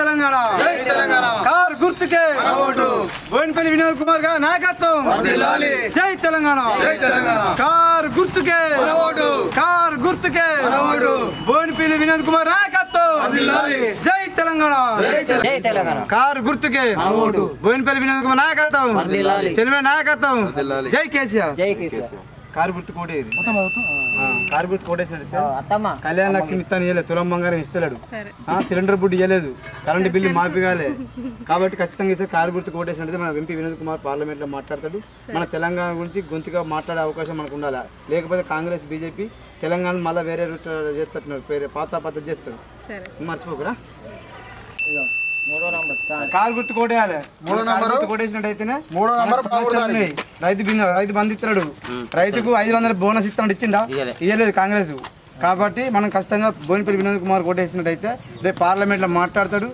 తెలంగాణ. జై తెలంగాణ. కారు గుర్తుకే. బోయినపల్లి వినోద్ కుమార్ గారి నాయకత్వం. జై తెలంగాణ. జై తెలంగాణ. కారు గుర్తుకే. కారు గుర్తుకే. బోయినపల్లి వినోద్ కుమార్ నాయకత్వం. జై తెలంగాణ. కారు గుర్తుకే. బోయినపల్లి వినోద్ కుమార్ నాయకత్వం. చెలిమే నాయకత్వం. జై కేసీఆర్. జై కేసీఆర్. కారు గుర్తు కోటేది కారు గుర్తు అత్తమ్మ. కళ్యాణ లక్ష్మి ఇస్తాను ఇవ్వలేదు తులం బంగారం ఇస్తలేడు. ఆ, సిలిండర్ బుడ్డి ఇవ్వలేదు కరెంటు బిల్లు మాపిగాలే కాబట్టి ఖచ్చితంగా ఇస్తే కారు గుర్తు కోటేసినట్టు మన ఎంపీ వినోద్ కుమార్ పార్లమెంట్లో మాట్లాడతాడు మన తెలంగాణ గురించి గొంతుగా మాట్లాడే అవకాశం మనకు ఉండాలి? లేకపోతే కాంగ్రెస్ బీజేపీ తెలంగాణ మళ్ళీ వేరే రూట్ చేస్తున్నారు వేరే పాత పద్ధతి చేస్తారు. మర్చిపోకురా? కారు గుర్తు కోటేయాలి మూడో నంబర్? కోటేసినట్టయితేనే మూడో నంబర్ రైతు బిందు రైతు బంధు ఇస్తున్నాడు రైతుకు ఐదు వందల బోనస్ ఇస్తున్నాడు ఇచ్చిండా? ఇయ్యలే. ఇయ్యలేదు కాంగ్రెస్. కాబట్టి మనం ఖచ్చితంగా బోనిపల్లి వినోద్ కుమార్ కోటేసినట్టయితే రేపు పార్లమెంట్లో మాట్లాడతాడు.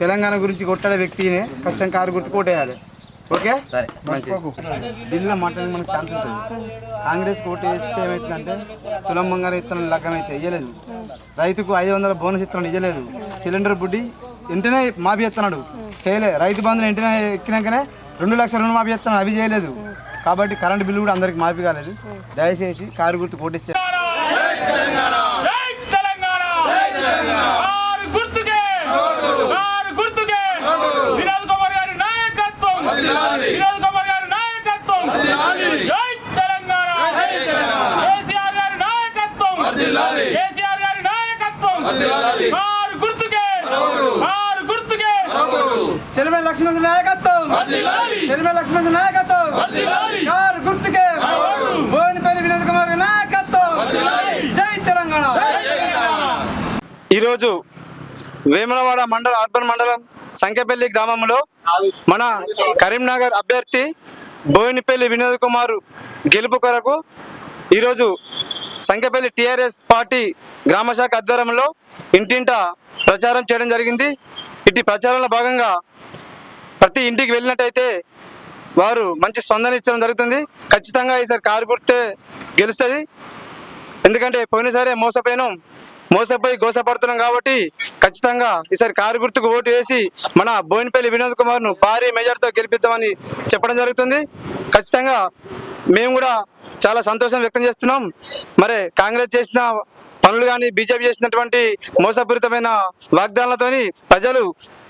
తెలంగాణ గురించి కొట్టాడే వ్యక్తినే ఖచ్చితంగా కారు గుర్తు కోటేయాలి ఓకే? సరే మంచి ఢిల్లీలో మాట్లాడే మనకు ఛాన్స్ ఉంటుంది. కాంగ్రెస్ కోట వేస్తే ఏమవుతుందంటే తులం బంగారం ఇత్తనం లగ్గం అయితే ఇయ్యలేదు. రైతుకు ఐదు వందల బోనస్ ఇస్తున్నాడు ఇయ్యలేదు. సిలిండర్ బుడ్డి వెంటనే మాఫీ ఎత్తున్నాడు చేయలే. రైతు బంధువులు వెంటనే ఎక్కినాకనే రెండు లక్షల రుణం మాఫీ ఎత్తున్నాడు అవి చేయలేదు. కాబట్టి కరెంటు బిల్లు కూడా అందరికి మాఫీ కాలేదు. దయచేసి కారు గుర్తు కోటిస్తే కేసీఆర్ గారి నాయకత్వం గుర్తుకే చెలిమే లక్ష్మణ నాయకత్వం. చెలిమే లక్ష్మణ నాయకత్వం. కారు గుర్తుకే. బోనిపల్లి వినోద్ కుమార్ నాయకత్వం. జై తెలంగాణ. ఈరోజు వేములవాడ మండలం అర్బన్ మండలం సంఖ్యపల్లి గ్రామంలో మన కరీంనగర్ అభ్యర్థి బోయినపల్లి వినోద్ కుమార్ గెలుపు కొరకు ఈరోజు సంఖ్యపల్లి టిఆర్ఎస్ పార్టీ గ్రామశాఖ ఆధ్వర్యంలో ఇంటింట ప్రచారం చేయడం జరిగింది. ఇటు ప్రచారంలో భాగంగా ప్రతి ఇంటికి వెళ్ళినట్టయితే వారు మంచి స్పందన ఇచ్చడం జరుగుతుంది. ఖచ్చితంగా ఈసారి కారు గుర్తే గెలుస్తుంది. ఎందుకంటే పోయినసారే మోసపోయినాం. మోసపోయి గోసపడుతున్నాం కాబట్టి ఖచ్చితంగా ఈసారి కారు గుర్తుకు ఓటు వేసి మన బోయినపల్లి వినోద్ కుమార్ను భారీ మెజార్టీతో గెలిపిద్దామని చెప్పడం జరుగుతుంది. ఖచ్చితంగా మేము కూడా చాలా సంతోషం వ్యక్తం చేస్తున్నాం. మరి కాంగ్రెస్ చేసిన పనులు కానీ బీజేపీ చేసినటువంటి మోసపూరితమైన వాగ్దానాలతోని ప్రజలు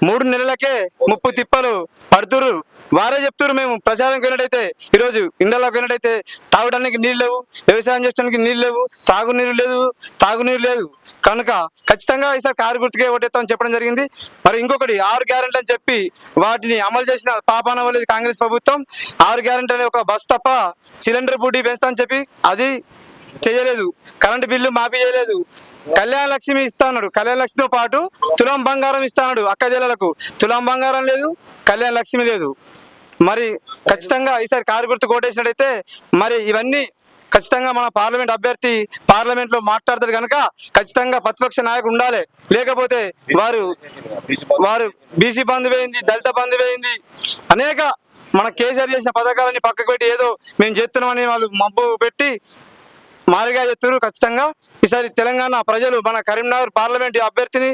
మూడు నెలలకే ముప్పు తిప్పలు పడుతురు వారే చెప్తున్నారు మేము ప్రచారం పోయినట్టయితే ఈరోజు ఇండలోకి పోయినట్టయితే తాగడానికి నీళ్ళు లేవు వ్యవసాయం చేయడానికి నీళ్ళు లేవు తాగునీరు లేదు తాగునీరు లేదు. కనుక ఖచ్చితంగా ఈసారి కారు గుర్తుకే ఓటేస్తామని చెప్పడం జరిగింది. మరి ఇంకొకటి ఆరు గ్యారెంటీ అని చెప్పి వాటిని అమలు చేసిన పాపాన కాంగ్రెస్ ప్రభుత్వం. ఆరు గ్యారెంటీ అనే ఒక బస్ తప్ప సిలిండర్ బూటీ పెంచుతామని చెప్పి అది చేయలేదు. కరెంటు బిల్లు మాఫీ చేయలేదు. కళ్యాణ లక్ష్మి ఇస్తాడు కళ్యాణ లక్ష్మితో పాటు తులం బంగారం ఇస్తాడు అక్క జిల్లాలకు. తులం బంగారం లేదు కళ్యాణ లక్ష్మి లేదు. మరి ఖచ్చితంగా ఈసారి కారు గుర్తు కోటేసినట్టయితే మరి ఇవన్నీ ఖచ్చితంగా మన పార్లమెంట్ అభ్యర్థి పార్లమెంట్లో మాట్లాడతారు కనుక ఖచ్చితంగా ప్రతిపక్ష నాయకుడు ఉండాలి. లేకపోతే వారు వారు బీసీ బంధు వేయింది దళిత బంధు వేయింది. అనేక మన కేసీఆర్ చేసిన పథకాలని పక్కకు పెట్టి ఏదో మేము చేస్తున్నామని వాళ్ళు మబ్బు పెట్టి మారిగా చెప్తారు ఖచ్చితంగా ఈసారి తెలంగాణ ప్రజలు మన కరీంనగర్ పార్లమెంట్ అభ్యర్థిని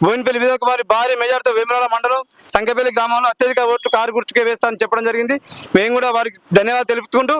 బోయినపల్లి విజయ్ కుమార్ భారీ మెజార్టీతో వేములవాడ మండలం సంఖ్యపల్లి గ్రామంలో అత్యధిక ఓట్లు కారు గుర్తుకే వేస్తానని చెప్పడం జరిగింది. మేము కూడా వారికి ధన్యవాదాలు తెలుపుకుంటూ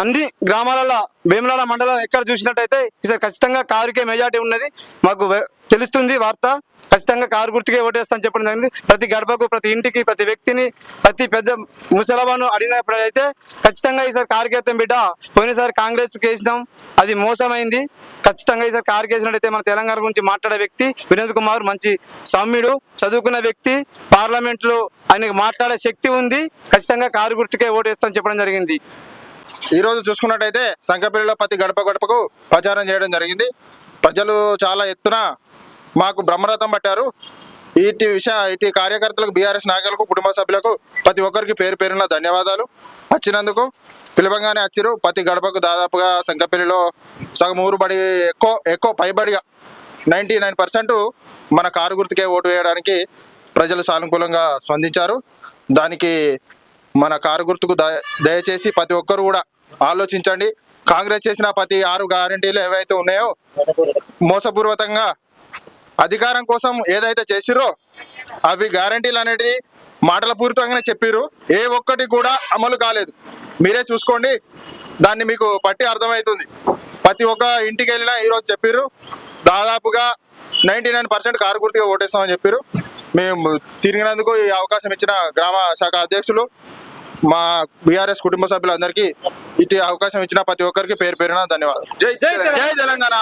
అన్ని గ్రామాలలో భీమలాల మండలం ఎక్కడ చూసినట్టయితే ఈసారి ఖచ్చితంగా కారుకే మెజార్టీ ఉన్నది. మాకు తెలుస్తుంది వార్త. ఖచ్చితంగా కారు గుర్తుకే ఓటేస్తానని చెప్పడం జరిగింది. ప్రతి గడపకు ప్రతి ఇంటికి ప్రతి వ్యక్తిని ప్రతి పెద్ద ముసలవాను అడిగినప్పుడైతే ఖచ్చితంగా ఈసారి కారు కేస్తాం బిడ్డ. పోయినసారి కాంగ్రెస్ కేసినాం. అది మోసమైంది. ఖచ్చితంగా ఈసారి కారు కేసినట్టయితే మన తెలంగాణ గురించి మాట్లాడే వ్యక్తి వినోద్ కుమార్ మంచి సౌమ్యుడు చదువుకున్న వ్యక్తి పార్లమెంట్లో ఆయనకు మాట్లాడే శక్తి ఉంది. ఖచ్చితంగా కారు గుర్తుకే ఓటేస్తామని చెప్పడం జరిగింది. ఈ రోజు చూసుకున్నట్టయితే సంకపల్లిలో ప్రతి గడప గడపకు ప్రచారం చేయడం జరిగింది. ప్రజలు చాలా ఎత్తున మాకు బ్రహ్మరథం పట్టారు. ఇటు విషయ ఇటు కార్యకర్తలకు బీఆర్ఎస్ నాయకులకు కుటుంబ సభ్యులకు ప్రతి ఒక్కరికి పేరు పేరున ధన్యవాదాలు. వచ్చినందుకు పిలవంగానే వచ్చిరు ప్రతి గడపకు దాదాపుగా సంకపల్లిలో సగం ఊరు బడి ఎక్కువ ఎక్కువ పైబడిగా నైంటీ నైన్ పర్సెంట్ మన కారు గుర్తుకే ఓటు వేయడానికి ప్రజలు సానుకూలంగా స్పందించారు. దానికి మన కారు గుర్తుకు దయచేసి ప్రతి ఒక్కరు కూడా ఆలోచించండి. కాంగ్రెస్ చేసిన ప్రతి ఆరు గ్యారంటీలు ఏవైతే ఉన్నాయో మోసపూర్వకంగా అధికారం కోసం ఏదైతే చేసిరో అవి గ్యారంటీలు అనేది మాటల పూరితంగానే చెప్పారు ఏ ఒక్కటి కూడా అమలు కాలేదు. మీరే చూసుకోండి. దాన్ని మీకు పట్టి అర్థమవుతుంది ప్రతి ఒక్క ఇంటికి వెళ్ళినా ఈరోజు చెప్పారు దాదాపుగా నైంటీ నైన్ పర్సెంట్ కారు గుర్తుగా ఓటేస్తామని చెప్పారు మేము తిరిగినందుకు ఈ అవకాశం ఇచ్చిన గ్రామ శాఖ అధ్యక్షులు మా బీఆర్ఎస్ కుటుంబ సభ్యులందరికీ ఇటు అవకాశం ఇచ్చిన ప్రతి ఒక్కరికి పేరు పేరున ధన్యవాదాలు. జై జై తెలంగాణ.